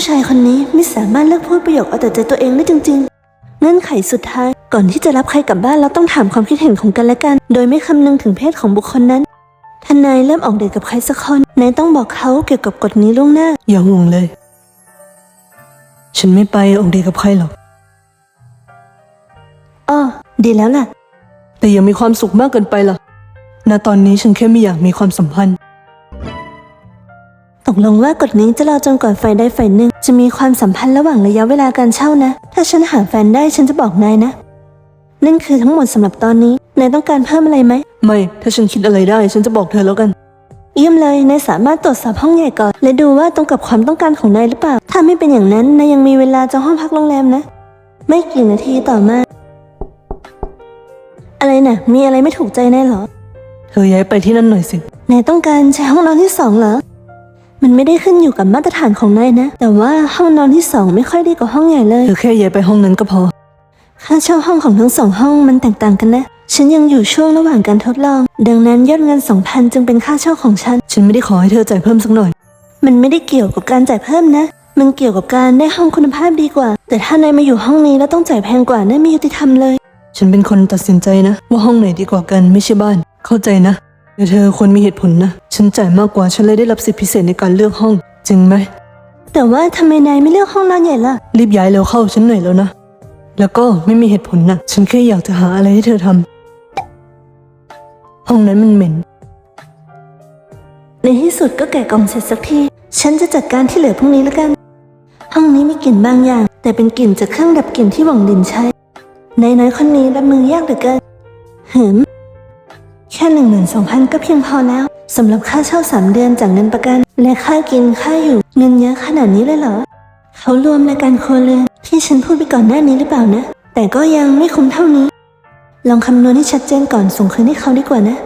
ผู้ชายคนนี้ไม่สามารถเลือกพูดประโยคเอาแต่ใจตัวเองได้จริง ๆ เงื่อนไขสุดท้าย ก่อนที่จะรับใครกลับบ้านเราต้องถามความคิดเห็นของกันและกัน โดยไม่คำนึงถึงเพศของบุคคลนั้นถ้านายเริ่มออกเดทกับใครสักคนนายต้องบอกเขาเกี่ยวกับกฎนี้ล่วงหน้า อย่าห่วงเลย ฉันไม่ไปออกเดทกับใครหรอกอ้อดีแล้วล่ะ แต่อย่ามีความสุขมากเกินไปล่ะณตอนนี้ฉันแค่ไม่อยากมีความสัมพันธ์ ตกลงว่ากฎนี้จะรอจนกว่าฝ่ายใดฝ่ายหนึ่ง จะมีความสัมพันธ์ระหว่างระยะเวลาการเช่านะ ถ้าฉันหาแฟนได้ฉันจะบอกนายนะ นั่นคือทั้งหมดสำหรับตอนนี้ นายต้องการเพิ่มอะไรไหม ไม่ ถ้าฉันคิดอะไรได้ฉันจะบอกเธอแล้วกัน เยี่ยมเลย นายสามารถตรวจสอบห้องใหญ่ก่อน และดูว่าตรงกับความต้องการของนายหรือเปล่า ถ้าไม่เป็นอย่างนั้นนายยังมีเวลาจองห้องพักโรงแรมนะ ไม่กี่นาทีต่อมา อะไรนะ่ะ มีอะไรไม่ถูกใจนายเหรอ เธอย้ายไปที่นั่นหน่อยสิ นายต้องการใช้ห้องนอนที่สองเหรอ มันไม่ได้ขึ้นอยู่กับมาตรฐานของนายนะ แต่ว่าห้องนอนที่สองไม่ค่อยดีกว่าห้องใหญ่เลยเธอแค่ย้ายไปห้องนั้นก็พอ ค่าเช่าห้องของทั้งสองห้องมันแตกต่างกันนะ ฉันยังอยู่ช่วงระหว่างการทดลอง ดังนั้นยอดเงินสองพันจึงเป็นค่าเช่าของฉัน ฉันไม่ได้ขอให้เธอจ่ายเพิ่มสักหน่อย มันไม่ได้เกี่ยวกับการจ่ายเพิ่มนะ มันเกี่ยวกับการได้ห้องคุณภาพดีกว่า แต่ถ้านายมาอยู่ห้องนี้แล้วต้องจ่ายแพงกว่านั่นไม่ยุติธรรมเลย ฉันเป็นคนตัดสินใจนะ ว่าห้องไหนดีกว่ากันไม่ใช่บ้าน เข้าใจนะ แต่เธอควรมีเหตุผลนะ ฉันจ่ายมากกว่าฉันเลยได้รับสิทธิพิเศษในการเลือกห้อง จริงไหม แต่ว่าทำไมนายไม่เลือกห้องนอนใหญ่ล่ะ รีบย้ายเร็วเข้าฉันเหนื่อยแล้วนะ แล้วก็ไม่มีเหตุผลนะฉันแค่อยากจะหาอะไรให้เธอทำห้องนั้นมันเหม็น ในที่สุดก็แกะกล่องเสร็จสักที ฉันจะจัดการที่เหลือพรุ่งนี้แล้วกัน ห้องนี้มีกลิ่นบางอย่าง แต่เป็นกลิ่นจากเครื่องดับกลิ่นที่หวังดินใช้นายน้อยคนนี้รับมือยากเหลือเกินหืมแค่หนึ่งหมื่นสองพันก็เพียงพอแล้วสำหรับค่าเช่าสามเดือนจากเงินประกัน และค่ากินค่าอยู่เงินเยอะขนาดนี้เลยเหรอ เขารวมรายการครัวเรือนที่ฉันพูดไปก่อนหน้านี้หรือเปล่านะ แต่ก็ยังไม่คุ้มเท่านี้ ลองคำนวณให้ชัดเจนก่อนส่งคืนให้เขาดีกว่านะ